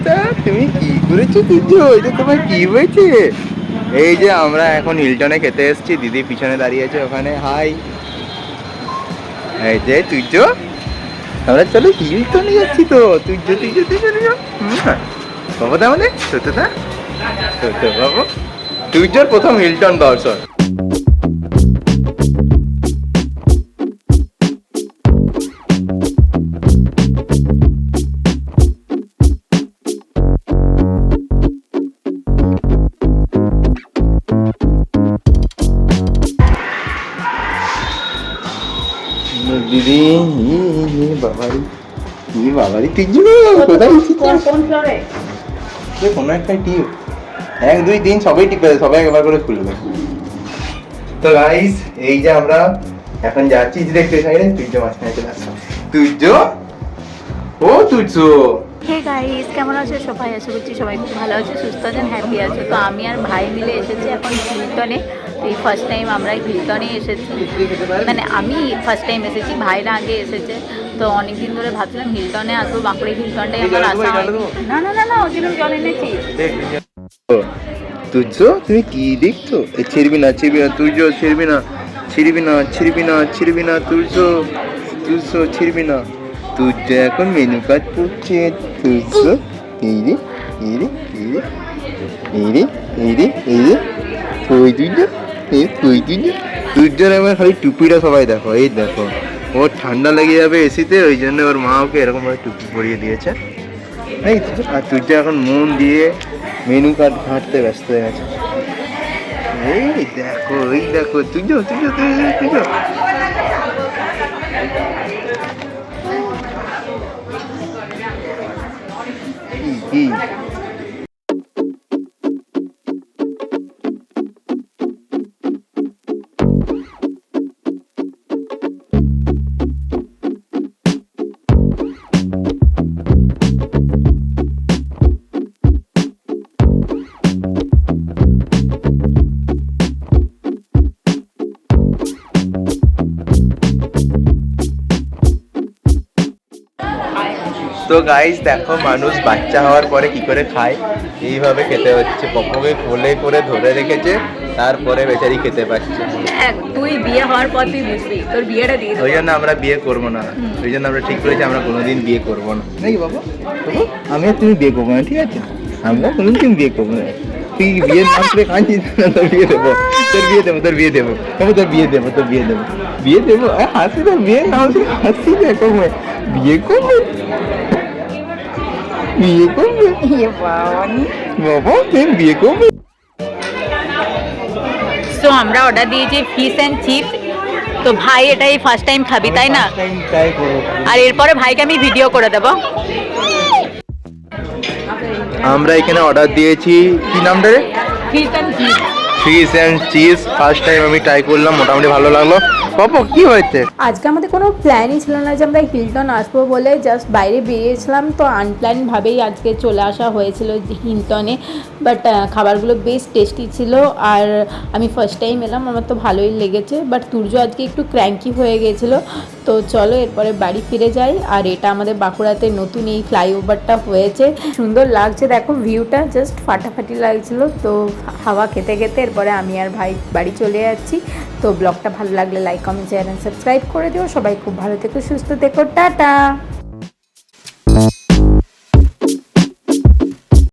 এটা তুমি কি করেছ তুজো এটা তোমার কি হয়েছে? এই যে আমরা এখন হিলটনে খেতে এসেছি, দিদি পিছনে দাঁড়িয়ে আছে ওখানে। হাই। এই যে তুজো আমরা চলো হিলটনে যাচ্ছি তো। তুজো তুজো তুজো বাবা দা মানে সত্যি দা সত্যি বাবু? তুজোর প্রথম হিলটন দর্শন। দিদি বাবারি ই বাবারি তুজো কোথায় কোন কোন ফ্লোরে কোনো একটা টিপ এক দুই তিন সবাই টিপে দেয়, সবাই একবার করে খুলবে তো গাইস এই যে আমরা এখন যাচ্ছি দেখতে সাইডে তুর্য মাঝখানে চলে আসলাম তুর্য? ও তুর্য। হে গাইস কেমন আছো? সবাই আশা করছি সবাই খুব ভালো আছে সুস্থ আছেন হ্যাপি আছে। তো আমি আর ভাই মিলে এসেছি এখন হিলটনে এই ফার্স্ট টাইম আমরা হিলটনে এসেছি। মানে আমি ফার্স্ট টাইম এসেছি ভাইরা আগে এসেছে। তো অনেকদিন ধরে ভাবছিলাম হিলটনে আসব বাঁকুড়ি হিলটনটাই আমার আসা হয়নি না না না না ওই জন্য জল এনেছি তুর্য তুমি কি দেখছ? এ, ছিড়বি না ছিড়বি না তুর্য ছিড়বি না ছিড়বি না ছিড়বি না ছিড়বি না তুর্য তুর্য ছিড়বি না। তুর্য এখন মেনু কার্ড পড়ছে তুর্য এই রে এই রে এই রে এই রে এই রে এই রে? তুর্য তুর্যর আমার খালি টুপিটা সবাই দেখো এই দেখো। ওর ঠান্ডা লেগে যাবে এসিতে ওই জন্য ওর মা ওকে এরকম ভাবে টুপি পরিয়ে দিয়েছে। এই আর তুই যে এখন মন দিয়ে মেনু কার্ড ঘাঁটতে ব্যস্ত হয়ে গেছে। এই দেখো এই দেখো তুই যো তুই যো তুই তুই যো। কি, তো গাইস দেখো মানুষ বাচ্চা হওয়ার পরে কি করে খায়? এইভাবে খেতে হচ্ছে। পপকে কোলে করে ধরে রেখেছে তারপরে বেচারি খেতে পাচ্ছে দেখ, তুই বিয়ে হওয়ার পর তুই বুঝবি তোর বিয়েটা দিয়ে ওই জন্য আমরা বিয়ে করব না। ওই জন্য আমরা ঠিক করেছি আমরা কোনোদিন বিয়ে করব না। নাকি বাবা? আমি আর তুমি বিয়ে করব না ঠিক আছে? আমরা কোনোদিন বিয়ে করব না। তুই বিয়ের নাম করে কাঁদছিস না তোর বিয়ে দেবো? তোর বিয়ে দেবো তোর বিয়ে দেবো। বাবা তোর বিয়ে দেবো তোর বিয়ে দেবো। বিয়ে দেবো? হাসি তোর বিয়ের নাম শুনে হাসি দেখো মেয়ে। বিয়ে করবে? বিয়ে করবে বাবা কেন বিয়ে করবে তো আমরা অর্ডার দিয়েছি ফিস অ্যান্ড চিপস তো ভাই এটাই ফার্স্ট টাইম খাবি তাই না? আর এরপরে ভাইকে আমি ভিডিও করে দেবো। আমরা এখানে অর্ডার দিয়েছি কি নামটা রে? Fish and chips fish and cheese. First time আমি ট্রাই করলাম, মোটামুটি ভালো লাগল। পাপা, কি হয়েছে? আজকে আমাদের কোনো প্ল্যানই ছিল না যে আমরা হিলটন আসব বলে জাস্ট বাইরে বেরিয়েছিলাম। তো আনপ্ল্যানভাবেই আজকে চলে আসা হয়েছিল হিলটনে বাট খাবারগুলো বেশ টেস্টি ছিল। আর আমি ফার্স্ট টাইম এলাম, আমার তো ভালোই লেগেছে। বাট তুর্য আজকে একটু ক্র্যাঙ্কি হয়ে গেছিল। তো চলো, এরপরে বাড়ি ফিরে যাই। আর এটা আমাদের বাঁকুড়াতে নতুন এই ফ্লাইওভারটা হয়েছে। সুন্দর লাগছে, দেখো ভিউটা জাস্ট ফাটাফাটি লাগছিল। তো হাওয়া খেতে খেতে এরপরে আমি আর ভাই বাড়ি চলে যাচ্ছি। তো ব্লগটা ভালো লাগলে like comment share and subscribe করে দিও। সবাই খুব ভালো থেকো, সুস্থ থেকো। টাটা!